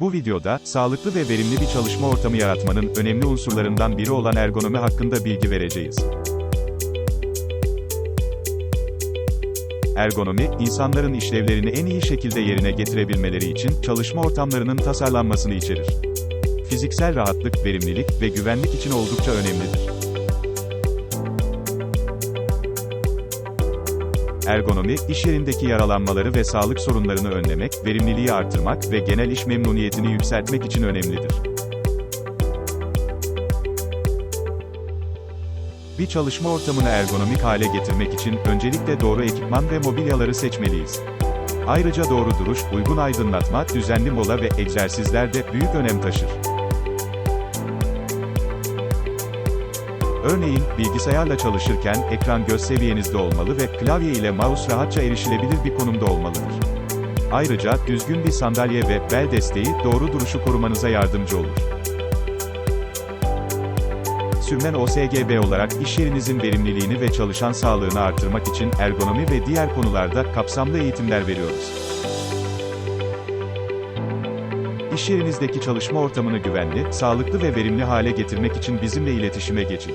Bu videoda, sağlıklı ve verimli bir çalışma ortamı yaratmanın önemli unsurlarından biri olan ergonomi hakkında bilgi vereceğiz. Ergonomi, insanların işlevlerini en iyi şekilde yerine getirebilmeleri için çalışma ortamlarının tasarlanmasını içerir. Fiziksel rahatlık, verimlilik ve güvenlik için oldukça önemlidir. Ergonomi, iş yerindeki yaralanmaları ve sağlık sorunlarını önlemek, verimliliği artırmak ve genel iş memnuniyetini yükseltmek için önemlidir. Bir çalışma ortamını ergonomik hale getirmek için öncelikle doğru ekipman ve mobilyaları seçmeliyiz. Ayrıca doğru duruş, uygun aydınlatma, düzenli mola ve egzersizler de büyük önem taşır. Örneğin, bilgisayarla çalışırken ekran göz seviyenizde olmalı ve klavye ile mouse rahatça erişilebilir bir konumda olmalıdır. Ayrıca, düzgün bir sandalye ve bel desteği doğru duruşu korumanıza yardımcı olur. Sürmen OSGB olarak iş yerinizin verimliliğini ve çalışan sağlığını artırmak için ergonomi ve diğer konularda kapsamlı eğitimler veriyoruz. İş yerinizdeki çalışma ortamını güvenli, sağlıklı ve verimli hale getirmek için bizimle iletişime geçin.